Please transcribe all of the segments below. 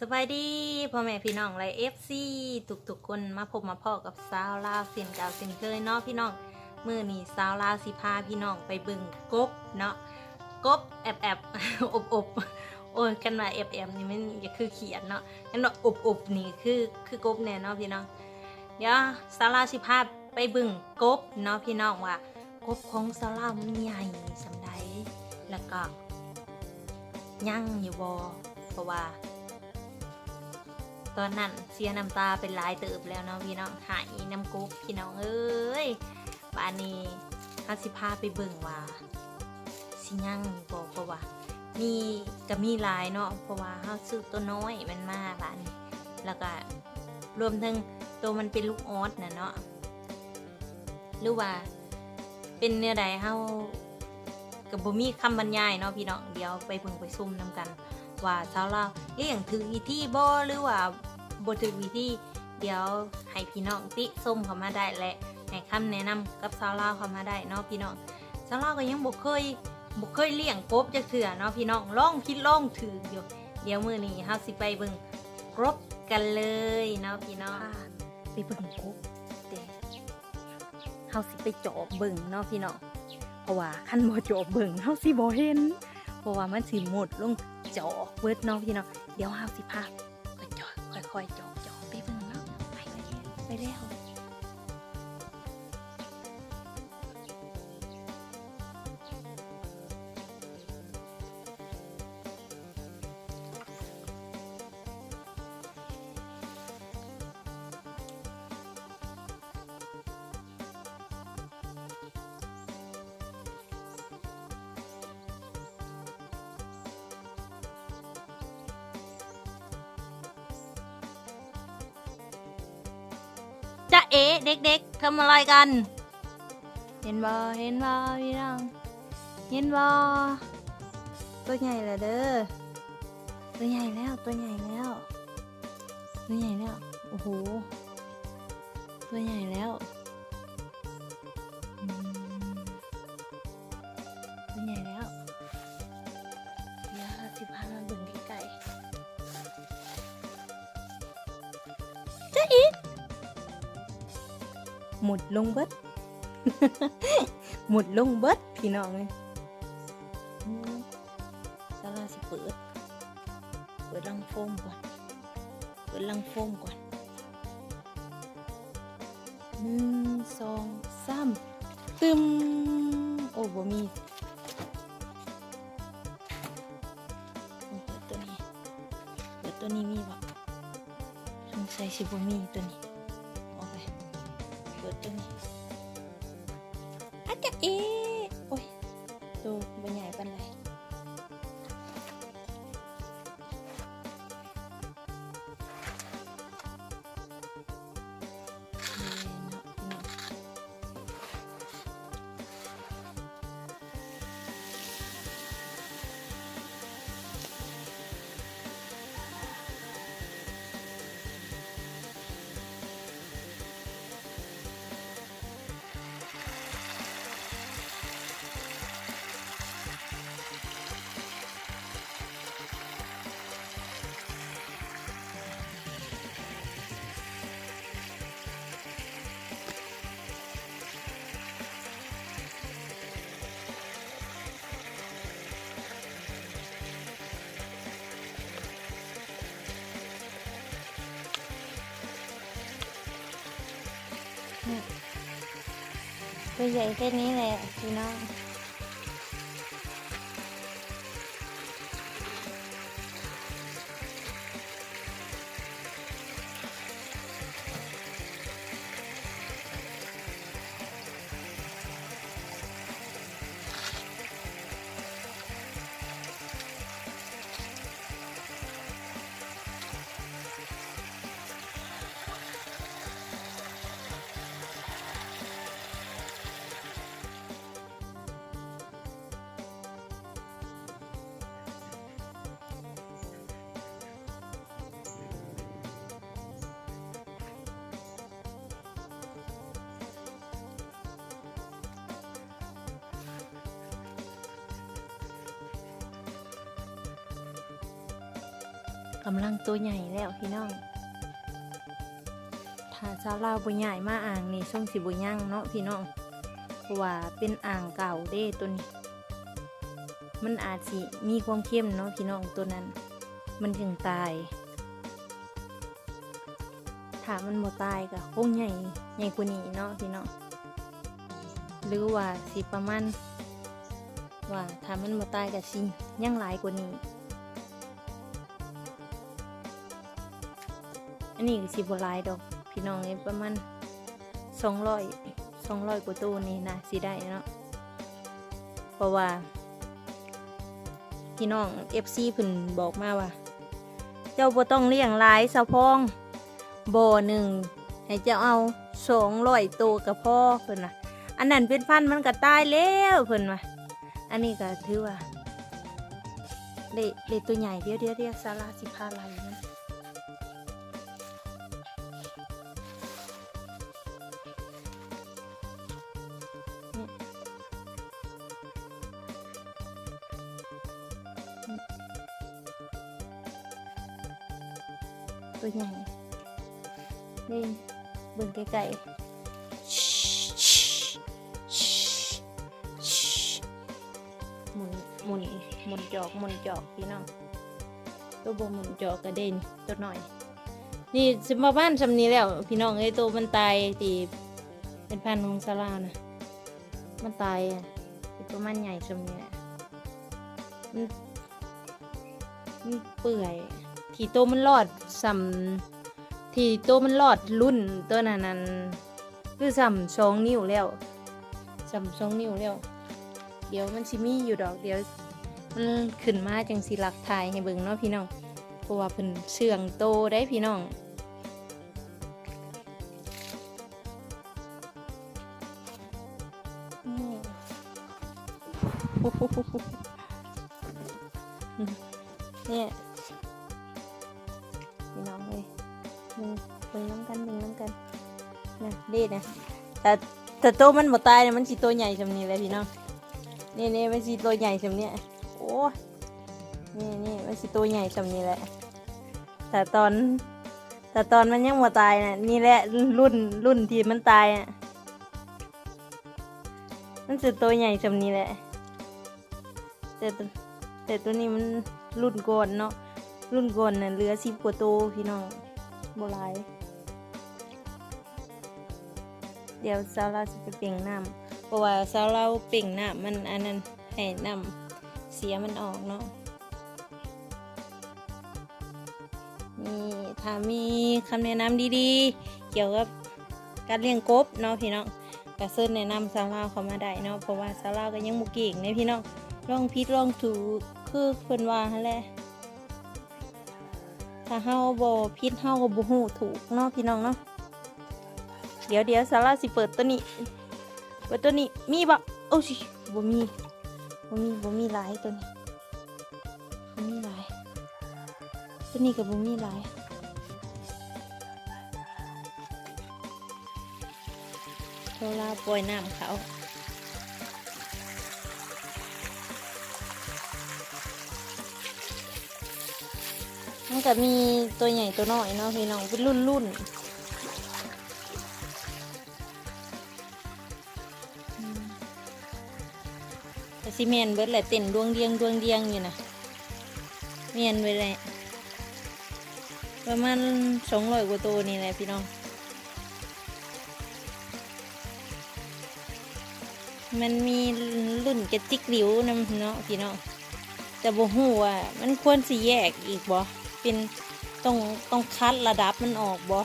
สบายดีพ่อแม่พี่น้องแลเอฟซีทุกๆคนมาพบมาพ่อกับสาวลาวเสียนเก่าเสียนเคยเนาะพี่น้องมือนี้สาวลาวสิพาพี่น้องไปเบึงกบเนาะกบแอบแอบอบอบโอ้ยกันว่าแอบแอบนี่มันอย่าคือเขียนเนาะกันว่าอบอบนี่คือคือกบแน่เนาะพี่น้องเดี๋ยวสาวลาวสิพาไปเบึงกบเนาะพี่น้องว่ากบของสาวลาวมันใหญ่สำใดแล้วก็ยั่งอยู่บ่เพราะว่า ตอนนั้นเสียน้ำตาเป็นลายเติบแล้วเนาะพี่น้องหายน้ำกุ๊กพี่น้องเอ้ยบ้านนี้ฮัสิพาไปเบิ่งว่าสิยังบอกเพราะว่ามีก็มีลายเนาะเพราะว่าเฮาซื้อตัวน้อยมันมาบ้านนี้แล้วก็รวมทั้งตัวมันเป็นลูกออสนะเนาะหรือว่าเป็นเนื้อใดเฮากับบ่มีคำบรรยายเนาะพี่น้องเดี๋ยวไปเบิ่งไปซุ่มนํกัน ว่าชาวเราวเลี้ยงถือวิธีบ่หรือว่าบ่ถือวิธีเดี๋ยวให้พี่น้องติส้มเข้ามาได้และให้คำแนะนำกับชาวลาวเข้ามาได้เนาะพี่น้องชาวลาวก็ยังบ่เคยบ่เคยเลี้ยงกบจักเทื่อเนาะพี่น้องลองคิดลองถืออยู่ เดี๋ยวมื้อนี้เฮาสิไปเบิ่งกบกันเลยเนาะพี่น้องไปเบิ่งกบแต่เฮาสิไปจอบเบิ่งเนาะพี่น้องเพราะว่าคันบ่จอบเบิ่งเฮาสิบ่เห็น ราะว่ามันสิหมดลงจอกเวิร์ดเนาะพี่เนาะเดี๋ยวห้าสิพาก็จอกค่อยๆจอกจอกไปเบิ่งเนาะไปเลยไปแล้ว เอ๊เด็กๆทำอะไรกัน เห็นบ่เห็นบ่พี่น้องเห็นบ่ตัวใหญ่แล้วเด้อตัวใหญ่แล้วตัวใหญ่แล้วตัวใหญ่แล้วโอ้โหตัวใหญ่แล้ว หมุดลงเบิด หมุดลงเบิดพี่น้องเลยอืมสาราสิเปิด เปิดลังโฟมก่อน เปิดลังโฟมก่อนหนึ่งสองสามตึมโอ้บ่มีเปิดตัวนี้เปิดตัวนี้มีบ่สงสัยสิบ่มีตัวนี้ อา ตัวใหญ่แค่นี้แหละพี่น้อง กำลังตัวใหญ่แล้วพี่น้อง ถ้าชาวลาวบ่ใหญ่มาอ่างนี่ช่องสิบ่ย่างเนาะพี่น้องเพราะว่าเป็นอ่างเก่าเด้ตัวนี้ มันอาจสิมีความเข้มเนาะพี่น้องตัวนั้น มันถึงตาย ถ้ามันบ่ตายก็คงใหญ่ใหญ่กว่านี้เนาะพี่น้องหรือว่าสิประมาณว่าถ้ามันบ่ตายก็สิยังหลายกว่านี้ อันนี้ก็สิบ่หลายดอก พี่น้องเอ้ประมาณสองร้อยสองร้อยกว่าตัวนี่นะสิได้เนาะเพราะว่า พี่น้อง FC เพิ่นบอกมาว่า เจ้าบ่ต้องเลี้ยงหลายสะพองบ่อหนึ่งให้เจ้าเอาสองร้อยตัวกับพ่อเพิ่นน่ะ อันนั้นเป็นพันมันก็ตายแล้วเพิ่นว่าอันนี้ก็ถือว่าเละเละตัวใหญ่เดียวเดียวเดียวซาลาสิพาไหลมัน ตัวใหญ่นี่เบิ่งไกลๆหมุนหมุนหมุนจอกหมุนจอกพี่น้องตัวบหมุนจอกกระเด็นตัวหน่อย นี่สมาบ้านสำนี้แล้ว พี่น้องไอ้ตัวมันตายตีเป็นพันของซาลานะมันตายอะเป็นประมาณใหญ่สำนี้แหละมันเปื่อย ที่โตวมันรอดสัมที่โตวมันรอดรุ่นตัวนั้นนั้นคือสัมสองนิ้วแล้วสัมสองนิ้วแล้ว เดี๋ยวมันชิมีอยู่ดอกเดี๋ยวมันขึ้นมาจังสิหลักทายให้เบิ่งเนาะพี่น้องเพราะว่าเพิ่นเชื่องโตได้พี่น้อง พี่น้องเลยมึงมึงน้ำกันมึงน้ำกันนะเด็ดนะแต่แต่โตวมันหมดตายเนี่ยมันสีตัวใหญ่สำนี้เลยพี่น้องนี่นี่มันสีตัวใหญ่สำเนี้ยโอ้นี่นี่มันสีตัวใหญ่สำนี้แหละ แต่ตอนแต่ตอนมันยังหมดตายน่ะนี่แหละรุ่นรุ่นที่มันตายอะมันสีตัวใหญ่สำนี้แหละแต่แต่ตัวนี้มันรุ่นก่อนเนาะ รุ่นก่อนน่ะเหลือสิบกว่าโตวพี่น้องโบหลาย เดี๋ยวสาวเราจะไปเปล่งน้ำเพราะว่าสาวเราเปล่งน้ำมันอันนั้นให้น้ำเสียมันออกเนาะนี่ถ้ามีคำแนะนำดีๆ เกี่ยวกับการเลี้ยงกบเนาะพี่น้องกระเซิร์แนะนำสาวเราเขามาได้เนาะเพราะว่าสาวเราก็ยังบุกเก่งเนี่ยพี่น้องลองพิดลองถูกคือเพิ่นว่าหั่นแหละ ถ้าเฮาบ่พิดเฮาก็บ่ฮู้ถูกเนาะพี่น้องเนาะเดี๋ยวเดี๋ยวซาร่าสิเปิดตัวนี้เปิดตัวนี้มีบ่โอ้ชิบ่มีบ่มีบ่มีหลายตัวนี้บ่มีหลายตัวนี้ก็บ่มีหลายโซลาปล่อยน้ำเขา มันก็มีตัวใหญ่ตัวน้อยเนาะพี่น้องเป็นรุ่นรุ่นแต่ซีเมนเบิดแหละเต้นดวงเดียงดวงเดียงอยู่นะเมียนไปเลยประมาณสองร้อยกว่าตัวนี่แหละพี่น้องมันมีรุ่นกระจิกหลิวนำเนาะพี่น้องแต่บ่ฮู้ว่ามันควรสิแยกอีกบ่ เป็นต้องต้องคัดระดับมันออกบ่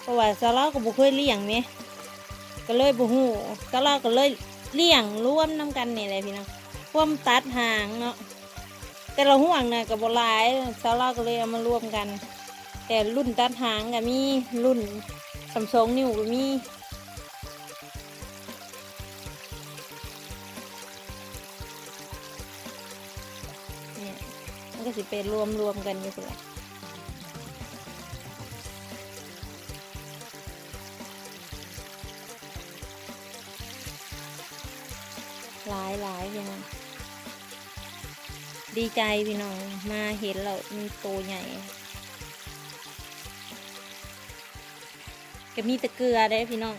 เพราะว่าซาร่าก็บ่เคยเลี้ยงแหมก็เลยบ่ฮู้ซาร่าก็เลยเลี้ยงร่วมนํกันนี่แหละพี่น้องร่วมตัดหางเนาะแต่ละห่วงน่ะก็บ่หลายซาร่าก็เลยเอามารวมกัน แต่รุ่นตัดหางก็มีรุ่นสามสองนิ้วก็มี ก็สิเป็นรวมรวมกันอยู่เลยหลายหลายพี่น้อง ดีใจพี่น้อง มาเห็นเรามีโตใหญ่ก็มีตะเกือได้พี่น้อง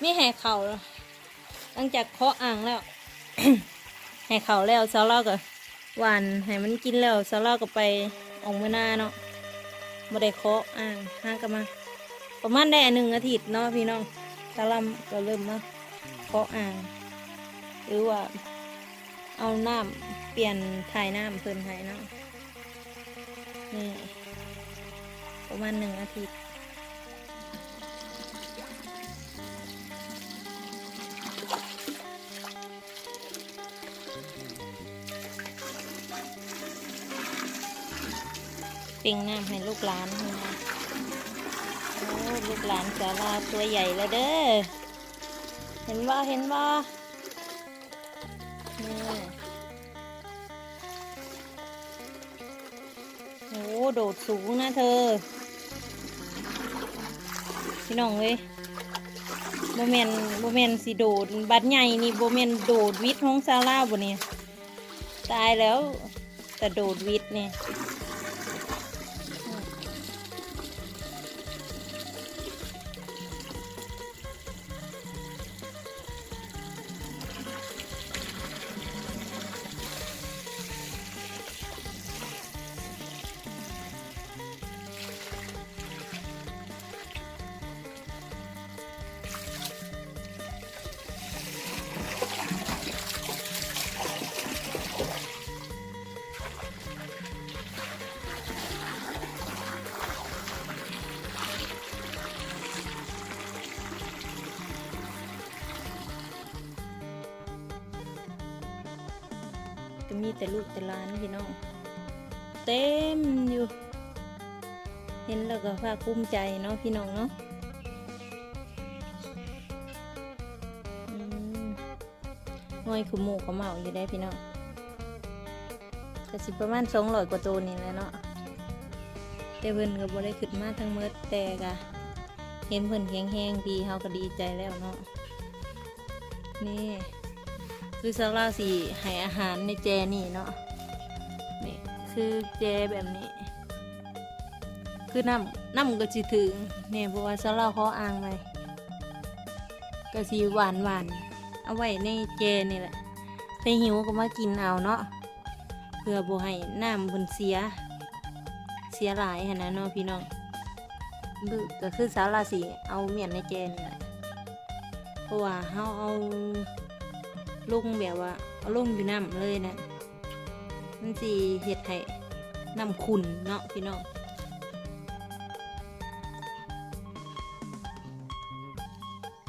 ไม่แห่เข่าหลังจากเคาะอ่างแล้ว แห่เข่าแล้วซาเล่าก็ หวานให้มันกินแล้วเช้าเล่าก็ไปออกมาหน้าเนาะบ่ได้เคาะอ่างห้างกันมา ประมาณได้หนึ่งอาทิตย์เนาะพี่น้องเช้าล่าก็เริ่มมาเคาะอ่าง หรือว่าเอาน้ำเปลี่ยนถ่ายน้ำเพิ่นให้เนาะนี่ประมาณหนึ่งอาทิตย์ ป่งน้ำให้ลูกหลานเพิ่นะโอ้ลูกหลานสาราตัวใหญ่แล้วเด้อ เห็นว่าเห็นว่านี่โอ้โดดสูงนะเธอ พี่น้องเว้ยโบเมนโบเมนสิโดด บัดใหญ่นี่โบเมนโดดวิทย์ของซาร่าบ่เนี่ยตายแล้วแต่โดดวิทย์เนี่ย มีแต่ลูกแต่หลานพี่น้อง เต็มอยู่ เห็นแล้วก็ภาคภูมิใจเนาะพี่น้องเนาะง่อยขมูขมเหมาอยู่ได้พี่น้องก็สิประมาณสองร้อยกว่าตัวนี่แหละเนาะแต่เพิ่นก็บ่ได้ขึ้นมาทั้งเมดแต่ก็เห็นเพิ่นแข็งแรงดีเฮาก็ดีใจแล้วเนาะนี่ คือซาร่าสีให้อาหารในแจนี่เนาะนี่คือแจแบบนี้ คือน้ำน้ำก็สิถึงเนี่ยเพราะว่าซาร่าเขาอ่างไว้ก็สีหวานหวานเอาไว้ในแจนี่แหละไปหิวก็มากินเอาเนาะเพื่อบ่ให้น้ำบนเสีย เสียหลายหั้นนะเนาะพี่น้องบึก็คือซาร่าสีเอาเมียนในแจนี่แหละเพราะว่าเฮาเอา ลงแบบว่าเอาลงอยู่น้ำเลยนะมันสีเห็ดให้น้ำขุนเนาะพี่น้อง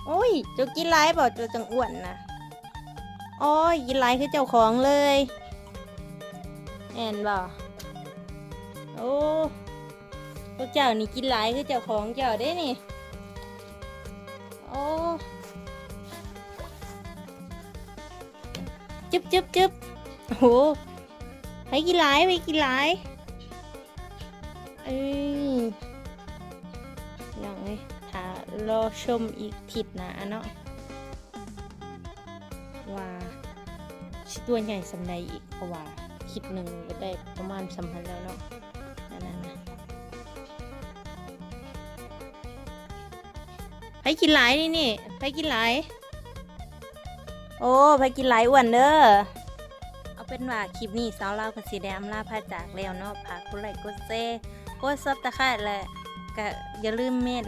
โอ้ยเจ้ากินไรเปล่เจ้าจังอ้วนนะโอ้ยกินไรคือเจ้าของเลยแอนบ่โอ้พวกเจ้านี่กินไรคือเจ้าของเจ้าได้นี่โอ้ จึ๊บจึ๊บโอ้โหไปกินหลายไปกินหลายเอ้ยน้องเอ้ยถ้ารอชมอีกทิศนะเนาะว่าชิตัวใหญ่สำใดอีกเพราะว่าคลิปหนึ่งก็ได้ประมาณสำพันแล้วเนาะนั่นนะนะไปกินหลายนี่นี่ไปกินหลาย โอ้ไปกินหลายอ้วนเด้อเอาเป็นว่าคลิปนี้สาวลาวกับสีแดงลาพาจากแล้วเนาะฝากกดไลค์กดแชร์กดซับตะไคร้และก็อย่าลืมเม่น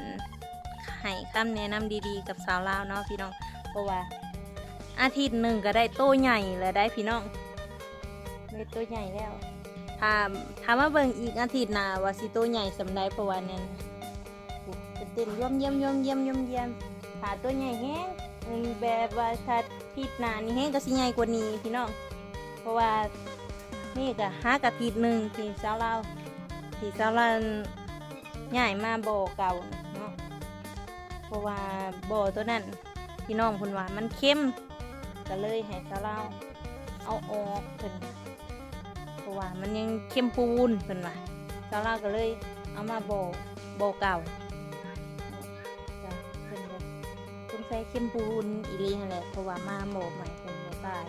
ให้คำแนะนำดีๆ กับสาวลาวเนาะพี่น้องเพราะว่า อาทิตย์หนึ่งก็ได้โตใหญ่แล้วได้พี่น้องได้โตใหญ่แล้วถ้าถ้ามว่าเบิ่งอีกอาทิตย์หน้าว่าสิโตใหญ่สำใดเพราะว่านั้นจะเต้นย่อมเยี่ยมย่อมเยี่ยมย่อมเยี่ยมถ้าตัวใหญ่แห้งแบบว่าถ้า ทิศหนานี่แห้งก็สิใหญ่กว่านี้พี่น้อง เพราะว่านี่ก็หากะทิศหนึ่งที่สาวเราที่สาวเราใหญ่มาบ่อเก่าเนาะ เพราะว่าบ่อตัวนั้นพี่น้องคุณว่ามันเข้มก็เลยให้สาวเราเอาออกเพิ่นเพราะว่ามันยังเข้มปูนเพิ่นว่าสาวเราก็เลยเอามาบ่อบ่อเก่า ส่เข้มปูนอีลีนั่นแหละเพราะว่ามาโหมกใหม่เป็นโมตาย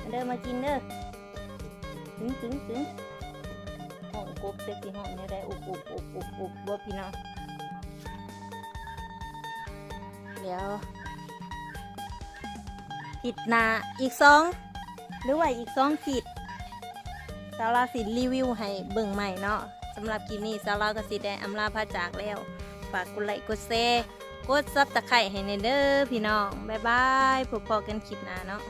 มาเด้อมากินเด้อถึงถึงถึงห้องกบเด็กที่ห้องนี่ได้อุบอุบอุบอุบอุบบ่พี่น้องเดี๋ยวขีดหนาอีกสองหรือว่าอีกสองขีดสาวลาสิรีวิวให้เบิ่งใหม่เนาะ สำหรับคลิปนี้สาวลาก็สิได้อำลาพาจากแล้ว ฝากกดไลค์กดแชร์กดซับตะไคร่ให้ในเด้อพี่น้อง บ๊ายบายพบกันคลิปหน้าเนาะ